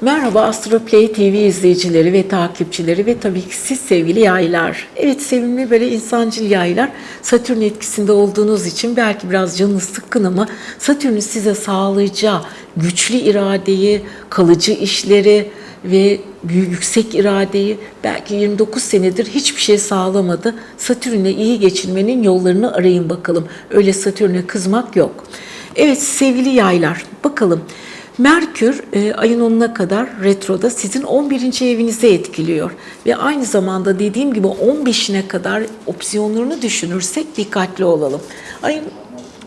Merhaba Astroplay TV izleyicileri ve takipçileri ve tabii ki siz sevgili yaylar. Evet sevimli böyle insancıl yaylar Satürn etkisinde olduğunuz için belki biraz canınız sıkkın ama Satürn'ün size sağlayacağı güçlü iradeyi, kalıcı işleri ve yüksek iradeyi belki 29 senedir hiçbir şey sağlamadı. Satürn'le iyi geçinmenin yollarını arayın bakalım. Öyle Satürn'e kızmak yok. Evet sevgili yaylar bakalım. Merkür e, ayın 10'una kadar retroda sizin 11. evinizi etkiliyor. Ve aynı zamanda dediğim gibi 15'ine kadar opsiyonlarını düşünürsek dikkatli olalım. Ayın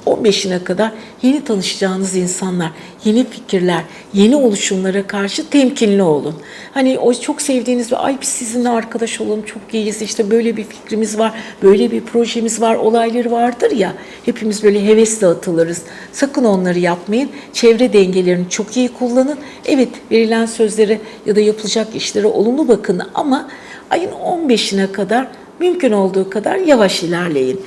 15'ine kadar yeni tanışacağınız insanlar, yeni fikirler, yeni oluşumlara karşı temkinli olun. Hani o çok sevdiğiniz bir ay biz sizinle arkadaş olalım çok iyiyiz işte böyle bir fikrimiz var, böyle bir projemiz var, olayları vardır ya. Hepimiz böyle hevesle atılırız. Sakın onları yapmayın. Çevre dengelerini çok iyi kullanın. Evet verilen sözlere ya da yapılacak işlere olumlu bakın ama ayın 15'ine kadar mümkün olduğu kadar yavaş ilerleyin.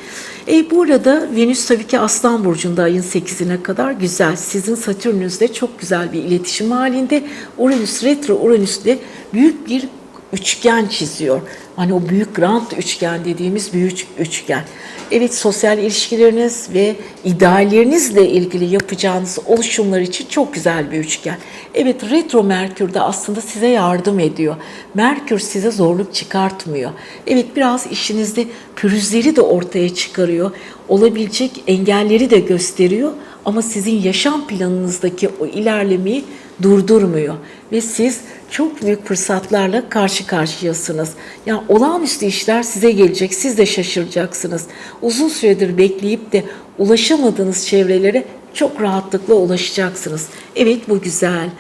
E, bu arada Venüs tabii ki Aslan Burcu'nda ayın 8'ine kadar güzel. Sizin Satürn'ünüzle çok güzel bir iletişim halinde. Uranüs, retro Uranüs'le büyük bir üçgen çiziyor. Hani o büyük grand üçgen dediğimiz büyük üçgen. Evet sosyal ilişkileriniz ve ideallerinizle ilgili yapacağınız oluşumlar için çok güzel bir üçgen. Evet retro Merkür de aslında size yardım ediyor. Merkür size zorluk çıkartmıyor. Evet biraz işinizde pürüzleri de ortaya çıkarıyor. Olabilecek engelleri de gösteriyor ama sizin yaşam planınızdaki o ilerlemeyi durdurmuyor ve siz çok büyük fırsatlarla karşı karşıyasınız. Yani olağanüstü işler size gelecek, siz de şaşıracaksınız. Uzun süredir bekleyip de ulaşamadığınız çevrelere çok rahatlıkla ulaşacaksınız. Evet bu güzel.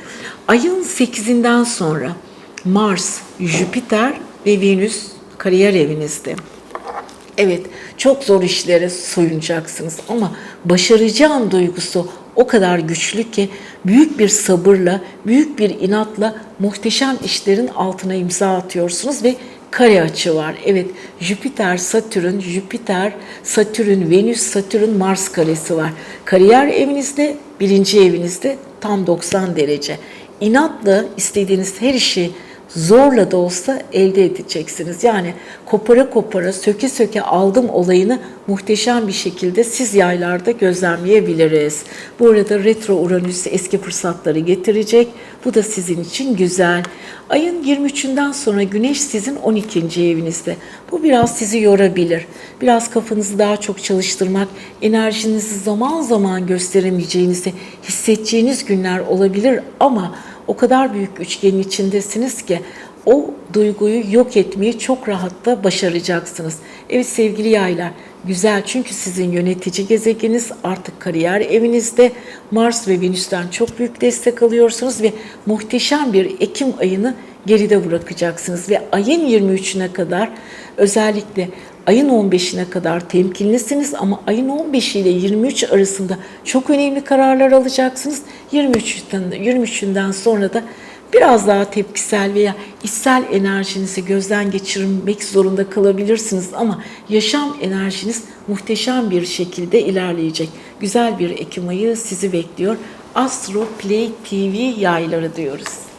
Ayın 8'inden sonra Mars, Jüpiter ve Venüs kariyer evinizde. Evet, çok zor işlere soyunacaksınız ama başaracağım duygusu o kadar güçlü ki büyük bir sabırla, büyük bir inatla muhteşem işlerin altına imza atıyorsunuz ve kare açı var. Evet, Jüpiter, Satürn, Jüpiter, Satürn, Venüs, Satürn, Mars karesi var. Kariyer evinizde, birinci evinizde tam 90 derece. İnatla istediğiniz her işi zorla da olsa elde edeceksiniz. Yani kopara kopara, söke söke aldım olayını muhteşem bir şekilde siz yaylarda gözlemleyebiliriz. Bu arada retro Uranüs eski fırsatları getirecek. Bu da sizin için güzel. Ayın 23'ünden sonra Güneş sizin 12. evinizde. Bu biraz sizi yorabilir. Biraz kafanızı daha çok çalıştırmak, enerjinizi zaman zaman gösteremeyeceğinizi hissedeceğiniz günler olabilir ama o kadar büyük üçgenin içindesiniz ki o duyguyu yok etmeyi çok rahatla başaracaksınız. Evet sevgili yaylar, güzel çünkü sizin yönetici gezegeniniz artık kariyer evinizde. Mars ve Venüs'ten çok büyük destek alıyorsunuz ve muhteşem bir Ekim ayını geride bırakacaksınız ve ayın 23'üne kadar özellikle ayın 15'ine kadar temkinlisiniz ama ayın 15 ile 23 arasında çok önemli kararlar alacaksınız. 23'ten 23'ünden sonra da biraz daha tepkisel veya içsel enerjinizi gözden geçirmek zorunda kalabilirsiniz ama yaşam enerjiniz muhteşem bir şekilde ilerleyecek. Güzel bir Ekim ayı sizi bekliyor. Astro Play TV yayları diyoruz.